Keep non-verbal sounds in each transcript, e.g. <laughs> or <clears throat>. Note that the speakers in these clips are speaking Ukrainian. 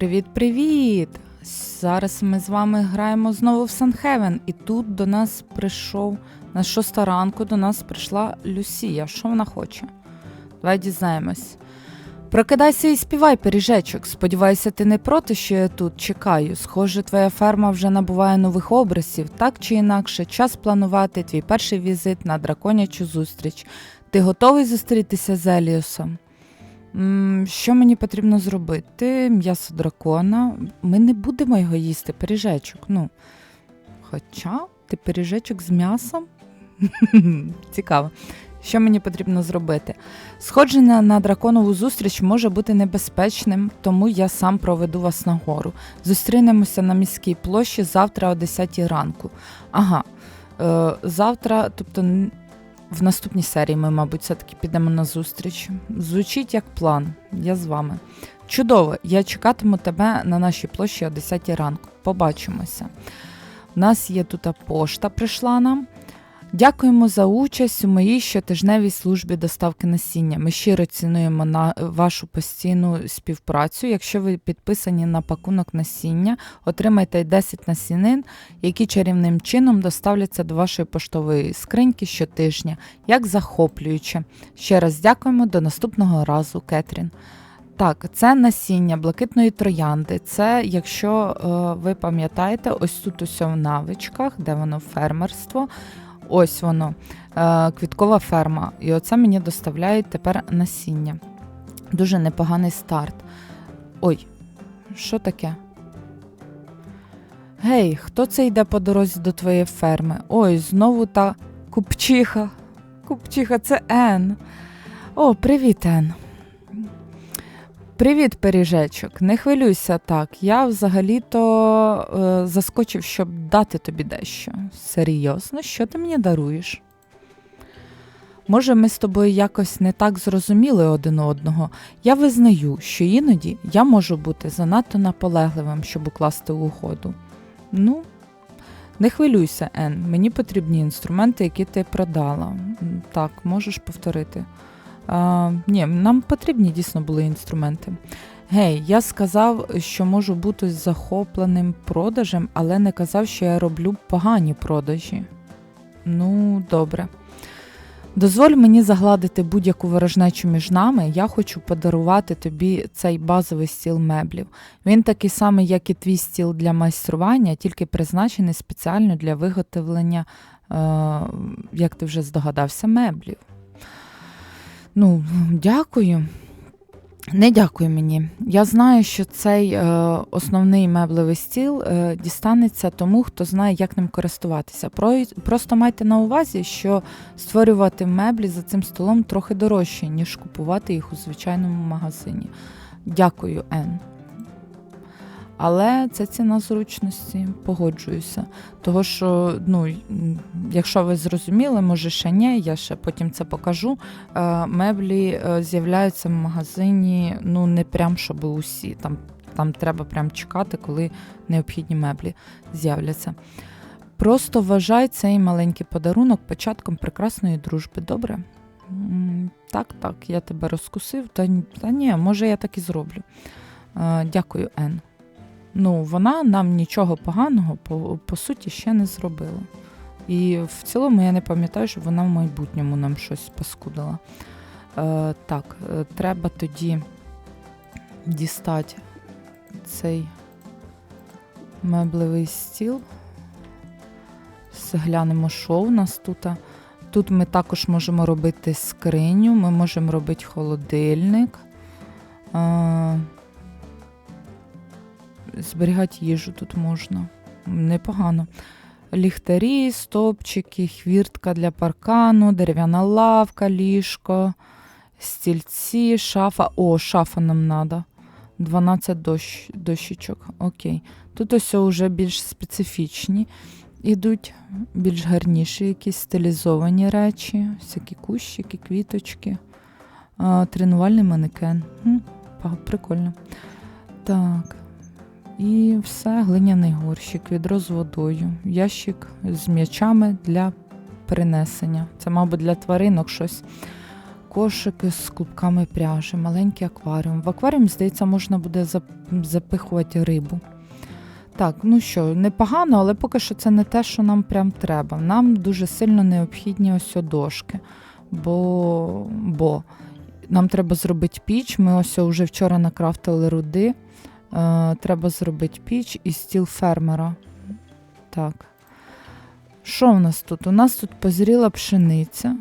Привіт-привіт! Зараз ми з вами граємо знову в Санхевен, і тут до нас прийшов на шоста ранку до нас прийшла Люсія. Що вона хоче? Давай дізнаємось. Прокидайся і співай, пиріжечок. Сподіваюся, ти не проти, що я тут чекаю. Схоже, твоя ферма вже набуває нових образів, так чи інакше, час планувати твій перший візит на драконячу зустріч. Ти готовий зустрітися з Еліосом? Що мені потрібно зробити? М'ясо дракона. Ми не будемо його їсти, пиріжечок. Ну. Хоча ти пиріжечок з м'ясом? <laughs> Цікаво. Що мені потрібно зробити? Сходження на драконову зустріч може бути небезпечним, тому я сам проведу вас нагору. Зустрінемося на міській площі завтра о 10 ранку. Ага, е, завтра, тобто в наступній серії ми, мабуть, все-таки підемо на зустріч. Звучить як план. Я з вами. Чудово! Я чекатиму тебе на нашій площі о 10 ранку. Побачимося. У нас є тут пошта прийшла нам. Дякуємо за участь у моїй щотижневій службі доставки насіння. Ми щиро цінуємо на вашу постійну співпрацю. Якщо ви підписані на пакунок насіння, отримайте 10 насінин, які чарівним чином доставляться до вашої поштової скриньки щотижня. Як захоплююче. Ще раз дякуємо до наступного разу, Кетрін. Так, це насіння блакитної троянди. Це, якщо е, ви пам'ятаєте, ось тут усе в навичках, де воно фермерство. Ось воно, е, квіткова ферма. І оце мені доставляють тепер насіння. Дуже непоганий старт. Ой, що таке? Гей, хто це йде по дорозі до твоєї ферми? Ой, знову та купчиха. Купчиха, це Ен. О, привіт, Ен. Привіт, пиріжечок. Не хвилюйся так. Я взагалі-то е, заскочив, щоб дати тобі дещо. Серйозно, що ти мені даруєш? Може, ми з тобою якось не так зрозуміли один одного. Я визнаю, що іноді я можу бути занадто наполегливим, щоб укласти угоду. Ну, не хвилюйся, Ен, мені потрібні інструменти, які ти продала. Так, можеш повторити. Ні, нам потрібні дійсно були інструменти. Гей, я сказав, що можу бути захопленим продажем, але не казав, що я роблю погані продажі. Ну, добре. Дозволь мені загладити будь-яку ворожнечу між нами. Я хочу подарувати тобі цей базовий стіл меблів. Він такий самий, як і твій стіл для майстрування, тільки призначений спеціально для виготовлення, е, як ти вже здогадався, меблів. Ну, дякую. Не дякую мені. Я знаю, що цей е, основний меблевий стіл е, дістанеться тому, хто знає, як ним користуватися. Про, просто майте на увазі, що створювати меблі за цим столом трохи дорожче, ніж купувати їх у звичайному магазині. Дякую, Ен. Але це ціна зручності, погоджуюся. Того, що, ну, якщо ви зрозуміли, може ще ні, я ще потім це покажу. Е, меблі е, з'являються в магазині, ну не прям щоб усі. Там, там треба прям чекати, коли необхідні меблі з'являться. Просто вважай цей маленький подарунок початком прекрасної дружби, добре? Так, так, я тебе розкусив, та, та ні, може я так і зроблю. Е, Дякую, Ен. Ну, вона нам нічого поганого по, по суті ще не зробила. І в цілому я не пам'ятаю, що вона в майбутньому нам щось паскудила. Е, так, е, треба тоді дістати цей меблевий стіл. Все глянемо, що у нас тут. Тут ми також можемо робити скриню, ми можемо робити холодильник. Е, зберігати їжу тут можна. Непогано. Ліхтарі, стопчики, хвіртка для паркану, дерев'яна лавка, ліжко, стільці, шафа. О, шафа нам треба. 12 дощ, дощечок. Окей. Тут ось вже більш специфічні ідуть, більш гарніші, якісь стилізовані речі, всякі кущики, квіточки. А, тренувальний манекен. Хм, прикольно. Так. І все, глиняний горщик, відро з водою, ящик з м'ячами для перенесення. Це, мабуть, для тваринок щось. кошики з клубками пряжі, маленький акваріум. В акваріум, здається, можна буде запихувати рибу. Так, ну що, непогано, але поки що це не те, що нам прям треба. Нам дуже сильно необхідні ось дошки. Бо, бо нам треба зробити піч. Ми ось вже вчора накрафтили руди. Е, треба зробити піч і стіл фермера. Так. Що в нас тут? У нас тут позріла пшениця.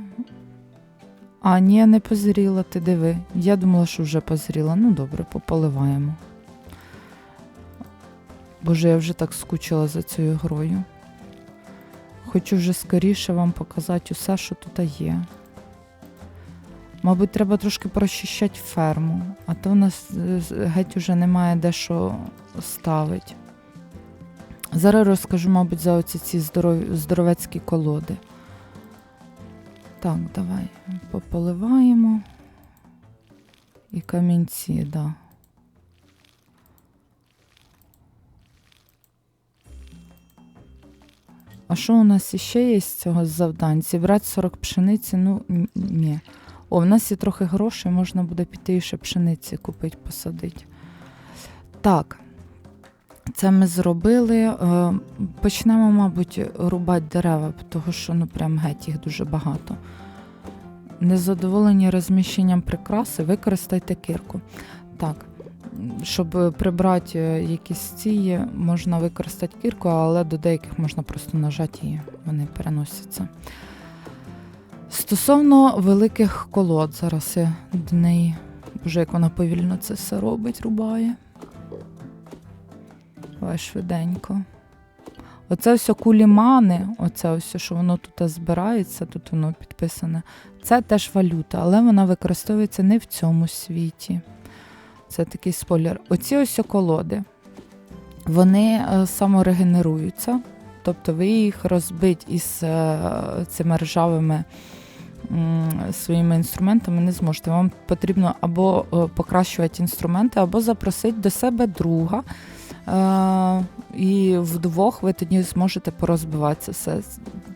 А, ні, не позріла, ти диви. Я думала, що вже позріла. Ну добре, пополиваємо. Боже, я вже так скучила за цією грою. Хочу вже скоріше вам показати усе, що тут є. Мабуть, треба трошки прочищати ферму, а то в нас е, геть уже немає де що ставити. Зараз розкажу, мабуть, за оці ці здоровецькі колоди. Так, давай пополиваємо. І камінці, так. Да. А що у нас іще є з цього завдань? Зібрати 40 пшениці, ну ні. О, в нас є трохи грошей, можна буде піти і ще пшениці купити, посадити. Так, це ми зробили. Е, Почнемо, мабуть, рубати дерева, тому що ну прям геть їх дуже багато. Незадоволені розміщенням прикраси, використайте кирку. Так, щоб прибрати е, якісь ці, можна використати кірку, але до деяких можна просто нажати і вони переносяться. Стосовно великих колод, зараз я до неї, боже, як вона повільно це все робить, рубає. Давай швиденько. Оце все кулімани, оце ось, що воно тут збирається, тут воно підписане. Це теж валюта, але вона використовується не в цьому світі. Це такий спойлер. Оці ось колоди, вони е, саморегенеруються. Тобто ви їх розбить із е, цими ржавими своїми інструментами не зможете. Вам потрібно або е, покращувати інструменти, або запросити до себе друга. Е, і вдвох ви тоді зможете порозбиватися все.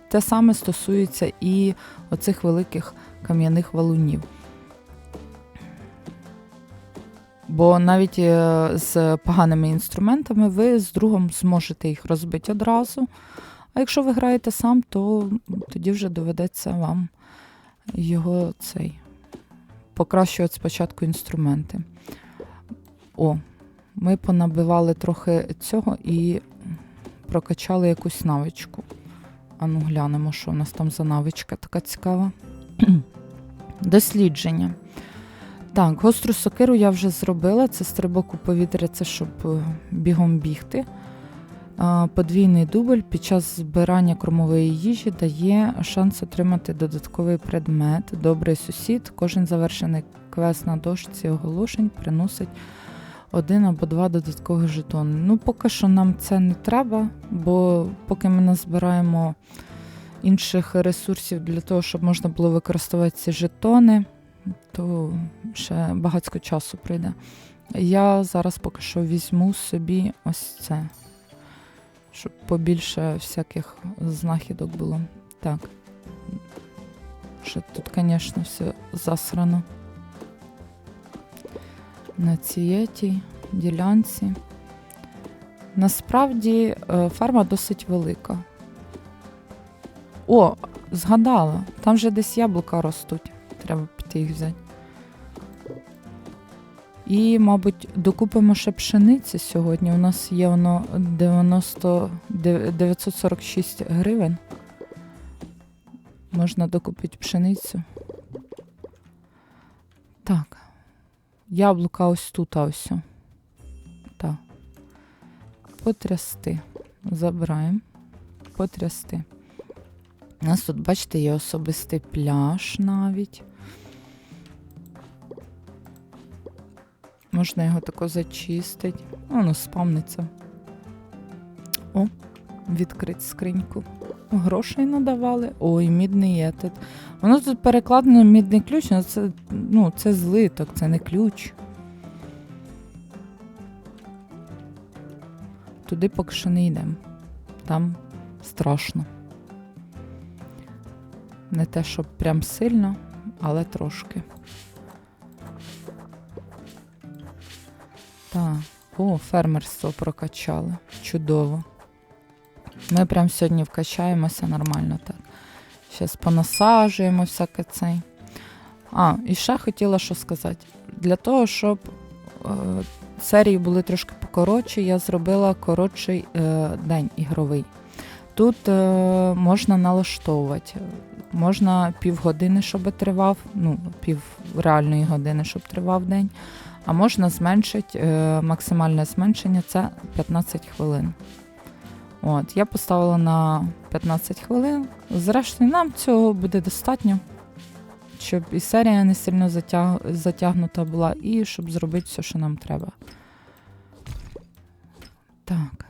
Те саме стосується і оцих великих кам'яних валунів. Бо навіть е, з поганими інструментами ви з другом зможете їх розбити одразу. А якщо ви граєте сам, то тоді вже доведеться вам його цей покращувати спочатку інструменти. О, ми понабивали трохи цього і прокачали якусь навичку. Ану, глянемо, що у нас там за навичка така цікава. <clears throat> Дослідження. Так, гостру сокиру я вже зробила. Це стрибок у повітря, це щоб е, бігом бігти. Подвійний дубль під час збирання кормової їжі дає шанс отримати додатковий предмет. Добрий сусід. Кожен завершений квест на дошці оголошень приносить один або два додаткових жетони. Ну, поки що нам це не треба, бо поки ми назбираємо інших ресурсів для того, щоб можна було використовувати ці жетони, то ще багатько часу прийде. Я зараз поки що візьму собі ось це, щоб побільше всяких знахідок було. Так. Ще тут, звісно, все засрано. На цій ділянці. Насправді е, ферма досить велика. О, згадала, там же десь яблука ростуть. Треба піти їх взяти. І, мабуть, докупимо ще пшениці сьогодні. У нас є воно 90, 946 гривень. Можна докупити пшеницю. Так. Яблука ось тут, а ось. Так. Потрясти. Забираємо. Потрясти. У нас тут, бачите, є особистий пляж навіть. Можна його тако зачистити. Воно спавниться. О, відкрити скриньку. Грошей надавали. Ой, мідний етат. Воно тут перекладено мідний ключ, але це, ну, це злиток, це не ключ. Туди поки що не йдемо. Там страшно. Не те, щоб прям сильно, але трошки. Так, о, фермерство прокачали. Чудово. Ми прям сьогодні вкачаємося нормально так. Зараз понасаджуємо всяке цей. А, і ще хотіла що сказати. Для того, щоб е, серії були трошки покоротші, я зробила коротший е, день ігровий. Тут е, можна налаштовувати. Можна півгодини, щоб тривав, ну, пів реальної години, щоб тривав день. А можна зменшити е, максимальне зменшення це 15 хвилин. От, я поставила на 15 хвилин. Зрештою, нам цього буде достатньо, щоб і серія не сильно затяг... затягнута була, і щоб зробити все, що нам треба. Так.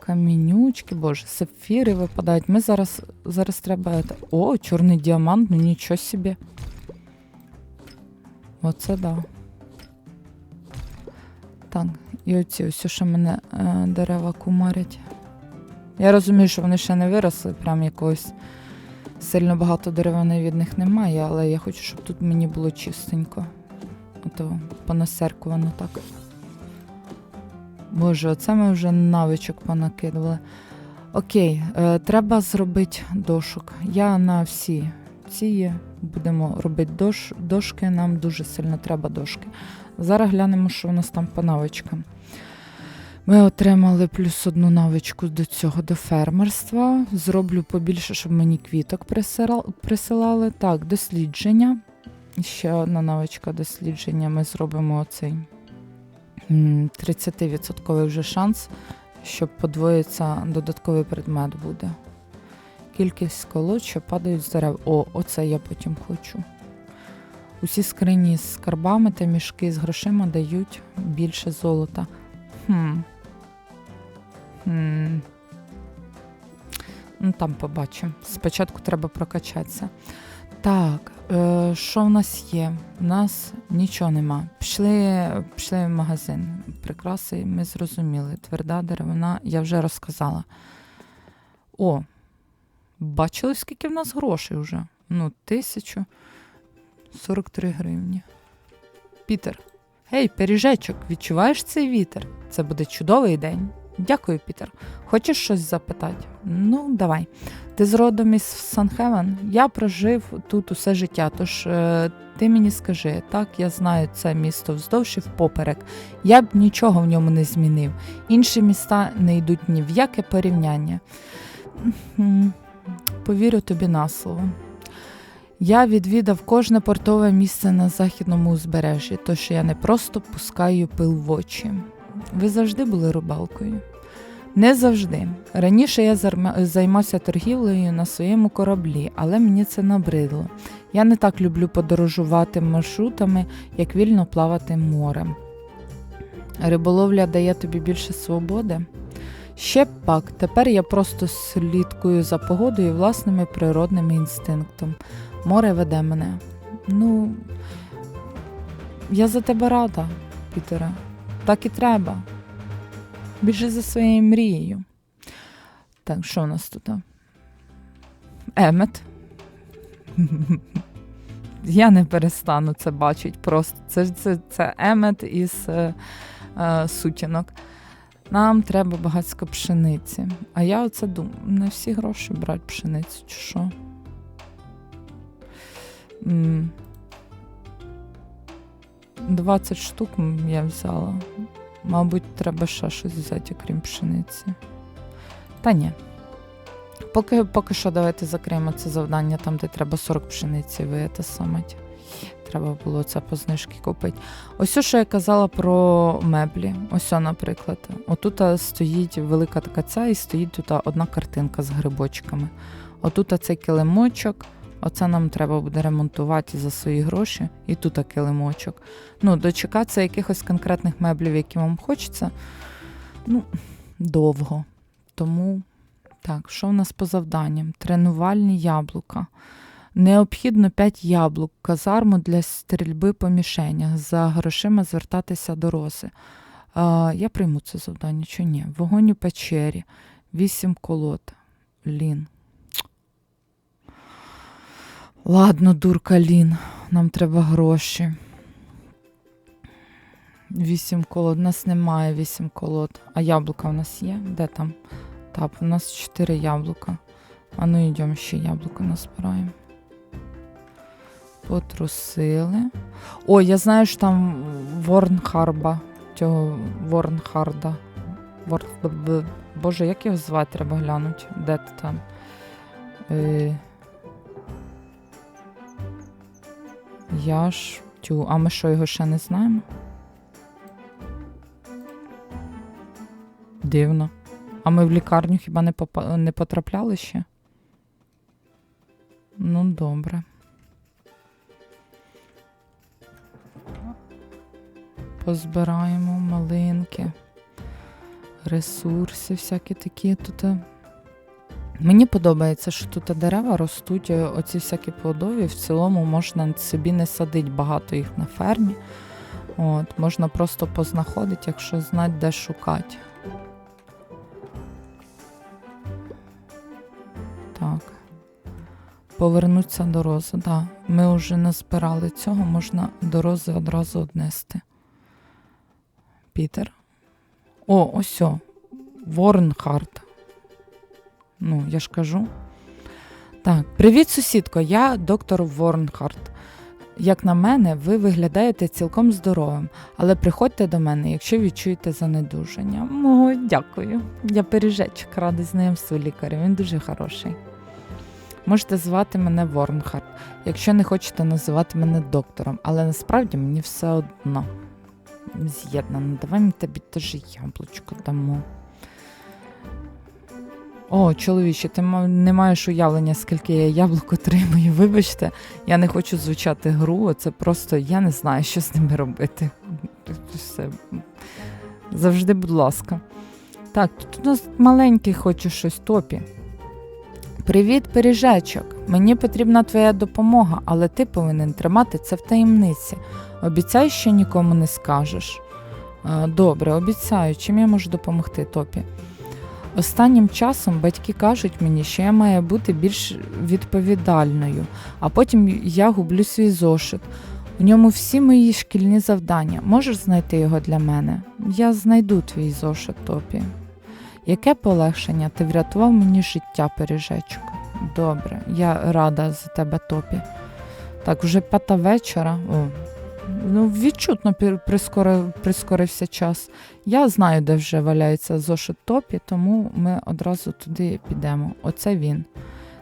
Камінючки, боже, сапфіри випадають. Ми зараз зараз треба. О, чорний діамант, ну нічого собі. Оце да. Так, і оці ось, що мене е, дерева кумарять. Я розумію, що вони ще не виросли, прям якогось сильно багато деревини від них немає, але я хочу, щоб тут мені було чистенько. Ото понасеркувано так. Боже, оце ми вже навичок понакидували. Окей, е, треба зробити дошок. Я на всі ці будемо робити дош, дошки, нам дуже сильно треба дошки. Зараз глянемо, що у нас там по навичкам. Ми отримали плюс одну навичку до цього, до фермерства. Зроблю побільше, щоб мені квіток присилали. Так, дослідження. Ще одна навичка дослідження. Ми зробимо оцей 30% вже шанс, щоб подвоїться додатковий предмет буде. Кількість колод, що падають з дерев. О, оце я потім хочу. Усі скрині з скарбами та мішки з грошима дають більше золота. Хм. Хм. Ну, там побачимо. Спочатку треба прокачатися. Так, що в нас є? У нас нічого нема. Пішли, пішли в магазин. Прикраси ми зрозуміли. Тверда деревина, я вже розказала. О, бачили, скільки в нас грошей вже? Ну, тисячу. 43 гривні. Пітер. Гей, пиріжечок, відчуваєш цей вітер? Це буде чудовий день. Дякую, Пітер. Хочеш щось запитати? Ну, давай. Ти з родом із Санхевен? Я прожив тут усе життя, тож е, ти мені скажи, так, я знаю це місто вздовж і впоперек. Я б нічого в ньому не змінив. Інші міста не йдуть ні в яке порівняння. Повірю тобі на слово. Я відвідав кожне портове місце на західному узбережжі, тож я не просто пускаю пил в очі. Ви завжди були рибалкою? Не завжди. Раніше я займався торгівлею на своєму кораблі, але мені це набридло. Я не так люблю подорожувати маршрутами, як вільно плавати морем. Риболовля дає тобі більше свободи. Ще пак, тепер я просто слідкую за погодою і власними природними інстинктом. Море веде мене. Ну, я за тебе рада, Пітере. Так і треба. Біжи за своєю мрією. Так, що у нас тут? Емет. <laughs> Я не перестану це бачити просто. Це, це, це емет із е, е, сутінок. Нам треба багатсько пшениці. А я оце думаю, не всі гроші брати пшеницю, чи що? М. 20 штук я взяла. Мабуть, треба ще щось взяти, окрім пшениці. Та ні. Поки, поки що давайте закриємо це завдання, там, де треба 40 пшениці вияти самить. Треба було це по знижки купити. Ось що я казала про меблі. Ось, наприклад. Отут стоїть велика така ця, і стоїть тут одна картинка з грибочками. Отут цей килимочок. Оце нам треба буде ремонтувати за свої гроші. І тут килимочок. Ну, дочекатися якихось конкретних меблів, які вам хочеться, ну, довго. Тому, так, що в нас по завданням? Тренувальні яблука. Необхідно 5 яблук, казарму для стрільби по мішенях, за грошима звертатися до рози. А, я прийму це завдання, чи ні? Вогонь у печері, 8 колод. Лін. Ладно, дурка Лін, нам треба гроші. Вісім колод. У нас немає вісім колод. А яблука у нас є? Де там? Так, у нас чотири яблука. А ну йдемо ще яблука назбираємо. Потрусили. О, я знаю, що там Ворнхарба. Цього Ворнхарда. Вор... б- Боже, як його звати, треба глянути. Де ти там? Е... Я ж тю. А ми що, його ще не знаємо? Дивно. А ми в лікарню хіба не, попа... не потрапляли ще? Ну, добре. Позбираємо малинки, ресурси всякі такі тут. Мені подобається, що тут дерева ростуть, е, оці всякі плодові. В цілому можна собі не садити багато їх на фермі. От, можна просто познаходити, якщо знати, де шукати. Так. Повернуться до рози, да. Ми вже назбирали цього, можна до рози одразу однести. Пітер. О, ось. Ворнхарт. Ну, я ж кажу. Так, привіт, сусідко. Я доктор Ворнхарт. Як на мене, ви виглядаєте цілком здоровим, але приходьте до мене, якщо відчуєте занедужання. О, дякую. Я пиріжечок радий знайомству лікаря. Він дуже хороший. Можете звати мене Ворнхарт, якщо не хочете називати мене доктором, але насправді мені все одно. З'єднано, давай ми тобі теж яблучко дамо. О, чоловіче, ти не маєш уявлення, скільки я яблук отримую. Вибачте, я не хочу звучати гру, це просто я не знаю, що з ними робити. Все. Завжди, будь ласка. Так, тут у нас маленький хочу щось топі. Привіт, пиріжечок. Мені потрібна твоя допомога, але ти повинен тримати це в таємниці. Обіцяй, що нікому не скажеш. «Е, Добре, обіцяю, чим я можу допомогти Топі. Останнім часом батьки кажуть мені, що я маю бути більш відповідальною, а потім я гублю свій зошит. У ньому всі мої шкільні завдання. Можеш знайти його для мене? Я знайду твій зошит, Топі. Яке полегшення ти врятував мені життя, пиріжечок. Добре, я рада за тебе, Топі. Так, вже п'ята вечора. О, ну, відчутно прискорив, прискорився час. Я знаю, де вже валяється зошит Топі, тому ми одразу туди підемо. Оце він.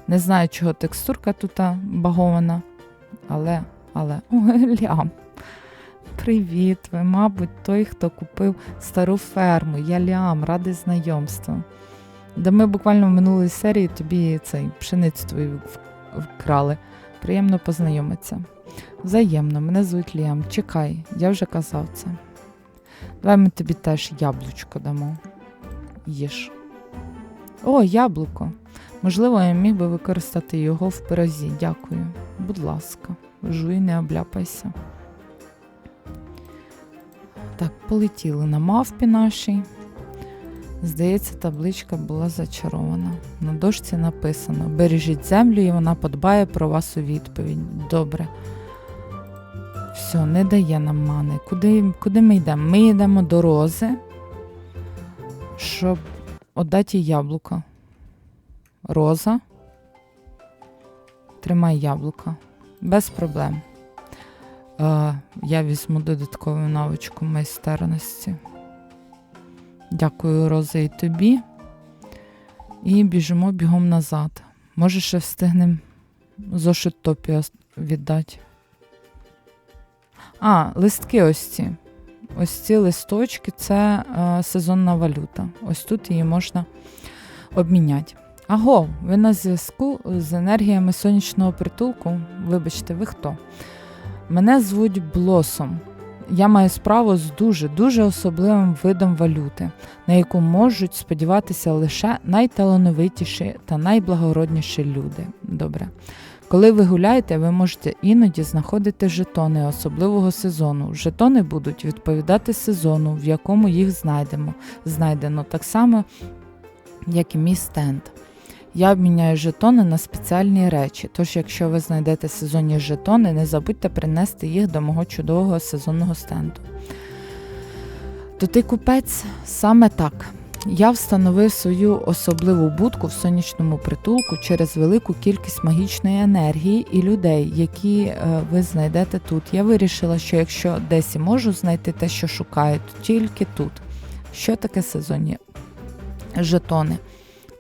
Не знаю, чого текстурка тут багована, але, але, <laughs> о, лям. Привіт, ви, мабуть, той, хто купив стару ферму. Я Ліам, радий знайомству. Да ми буквально в минулій серії тобі цей пшеницю твою вкрали. Приємно познайомитися. Взаємно, мене звуть Ліам. Чекай, я вже казав це. Давай ми тобі теж яблучко дамо. Їж. О, яблуко. Можливо, я міг би використати його в пирозі. Дякую. Будь ласка, жуй, не обляпайся. Так, полетіли на мавпі нашій. Здається, табличка була зачарована. На дошці написано: Бережіть землю, і вона подбає про вас у відповідь. Добре. Все, не дає нам мани. Куди, куди ми йдемо? Ми йдемо до рози, щоб отдати їй яблуко. Роза. Тримай яблуко. Без проблем. Е, я візьму додаткову навичку майстерності. Дякую, Роза, і тобі. І біжимо бігом назад. Може, ще встигнемо зошит топі віддати. А, листки ось ці. Ось ці листочки це е, сезонна валюта. Ось тут її можна обміняти. Аго, ви на зв'язку з енергіями сонячного притулку. Вибачте, ви хто? Мене звуть Блосом. Я маю справу з дуже дуже особливим видом валюти, на яку можуть сподіватися лише найталановитіші та найблагородніші люди. Добре. Коли ви гуляєте, ви можете іноді знаходити жетони особливого сезону. Жетони будуть відповідати сезону, в якому їх знайдемо. знайдено, так само, як і мій стенд. Я обміняю жетони на спеціальні речі. Тож, якщо ви знайдете сезонні жетони, не забудьте принести їх до мого чудового сезонного стенду. То ти купець саме так. Я встановив свою особливу будку в сонячному притулку через велику кількість магічної енергії і людей, які е, ви знайдете тут. Я вирішила, що якщо десь і можу знайти те, що шукаю, то тільки тут. Що таке сезонні жетони?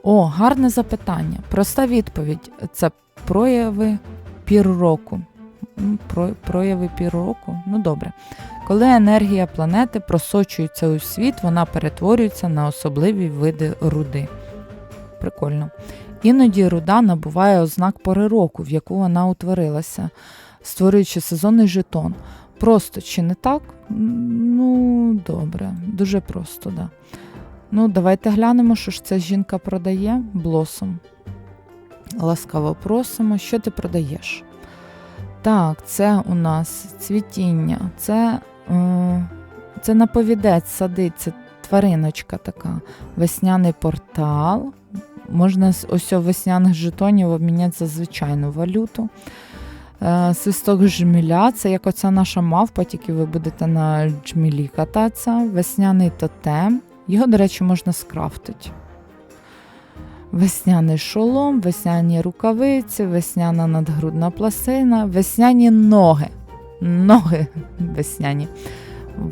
О, гарне запитання. Проста відповідь це прояви пір року. Про, прояви пір року? Ну добре. Коли енергія планети просочується у світ, вона перетворюється на особливі види руди. Прикольно. Іноді руда набуває ознак пори року, в яку вона утворилася, створюючи сезонний жетон. Просто чи не так? Ну, добре, дуже просто, да. Ну, давайте глянемо, що ж ця жінка продає блосом. Ласкаво просимо, що ти продаєш? Так, це у нас цвітіння, це, це наповідець садить, це твариночка така. Весняний портал. Можна ось весняних жетонів обміняти за звичайну валюту. Е, свисток жміля, це як оця наша мавпа, тільки ви будете на джмілі кататися. Весняний тотем. Його, до речі, можна скрафтити. Весняний шолом, весняні рукавиці, весняна надгрудна пластина, весняні ноги. Ноги весняні.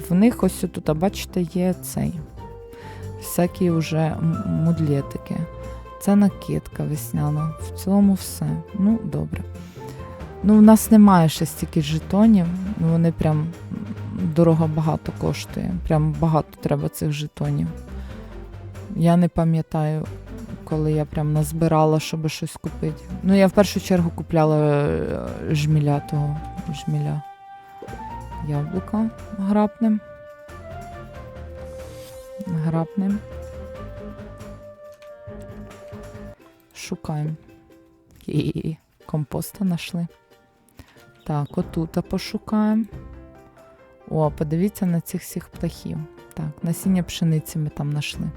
В них ось тут, а бачите, є цей. Всякі вже мудлетики. Це накидка весняна. В цілому все. Ну, добре. Ну, в нас немає ще стільки жетонів. Вони прям дорого багато коштує. Прям багато треба цих жетонів. Я не пам'ятаю, коли я прям назбирала, щоб щось купити. Ну, я в першу чергу купляла е, жміля того жміля. Яблука грабним. Грабним. Шукаємо. І компоста знайшли. Так, отут пошукаємо. О, подивіться на цих всіх птахів. Так, насіння пшениці ми там знайшли.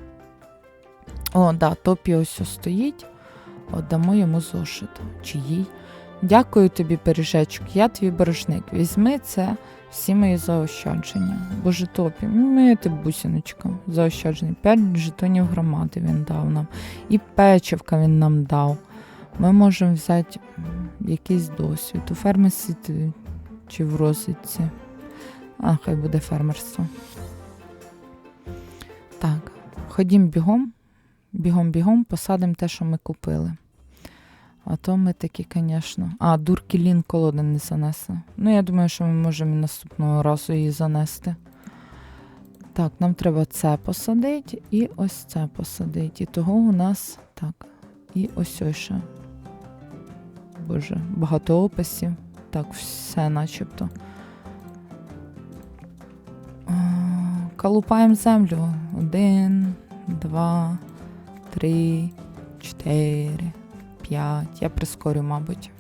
О, да, топі ось стоїть. От дамо йому зошит. Чи. Дякую тобі, пиріжечок, я твій боржник. Візьми це всі мої заощадження. Боже топі, ми ти бусіночка, заощадження. П'ять жетонів громади він дав нам. І печивка він нам дав. Ми можемо взяти якийсь досвід. У фермерстві чи в розвідці. А, хай буде фермерство. Так, ходім бігом. Бігом-бігом посадимо те, що ми купили. А то ми такі, звісно. А, дуркілін колоди не занесли. Ну, я думаю, що ми можемо наступного разу її занести. Так, нам треба це посадити і ось це посадити. І того у нас так. І ось ось ще. Боже, багато описів. Так, все начебто. А, Калупаємо землю. Один, два, три, чотири, п'ять. Я прискорю, мабуть.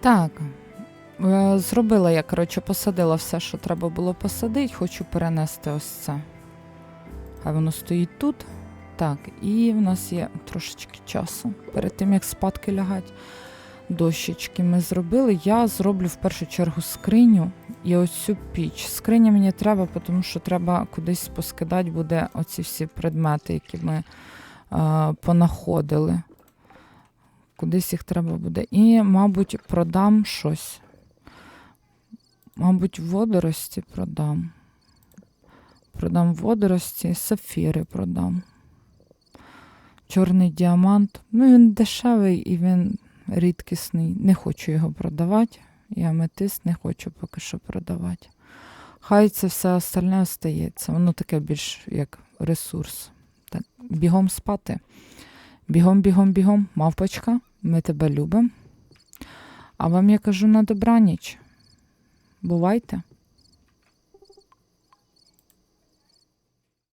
Так. Е, Зробила я, коротше, посадила все, що треба було посадити. Хочу перенести ось це. А воно стоїть тут. Так, і в нас є трошечки часу. Перед тим, як спадки лягать. Дощечки ми зробили. Я зроблю в першу чергу скриню і ось цю піч. Скриня мені треба, тому що треба кудись поскидати буде оці всі предмети, які ми е, понаходили. Кудись їх треба буде. І, мабуть, продам щось. Мабуть, водорості продам. Продам водорості, сапфіри продам. Чорний діамант. Ну, він дешевий і він рідкісний. Не хочу його продавати. І аметист не хочу поки що продавати. Хай це все остальне остається. Воно таке більш як ресурс. Так, бігом спати. Бігом, бігом, бігом, мавпочка, ми тебе любимо. А вам я кажу на добраніч. Бувайте.